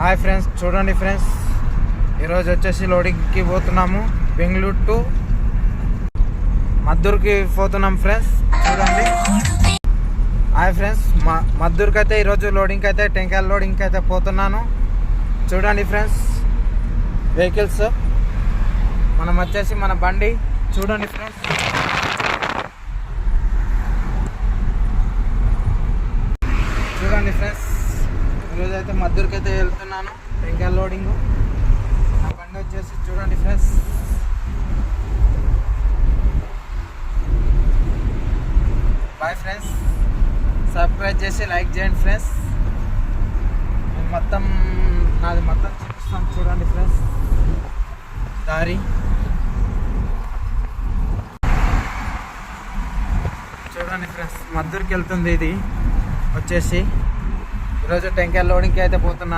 Hi friends చూడండి friends. ఈరోజు వచ్చేసి లోడింగ్కి పోతున్నాము బెంగళూరు టు మద్దూరుకి పోతున్నాం ఫ్రెండ్స్. చూడండి. హాయ్ ఫ్రెండ్స్ మా మద్దూరుకి అయితే ఈరోజు లోడింగ్కి అయితే టెంకాయల లోడింగ్కి అయితే పోతున్నాను. చూడండి ఫ్రెండ్స్ వెహికల్స్. మనం వచ్చేసి మన బండి చూడండి ఫ్రెండ్స్. చూడండి ఫ్రెండ్స్. ఈరోజు అయితే మద్దూరుకి అయితే వెళ్తున్నాను. టెంకాయల లోడింగ్ నా బండి వచ్చేసి చూడండి ఫ్రెండ్స్. Bye friends. సబ్స్క్రైబ్ చేసి లైక్ చేయండి ఫ్రెండ్స్. నేను మొత్తం నాది మొత్తం చూపిస్తాను చూడండి ఫ్రెండ్స్. దారి. చూడండి ఫ్రెండ్స్ మద్దూరుకి వెళ్తుంది ఇది. వచ్చేసి ఈరోజు టెంకాయ లోడింగ్కి అయితే పోతున్నా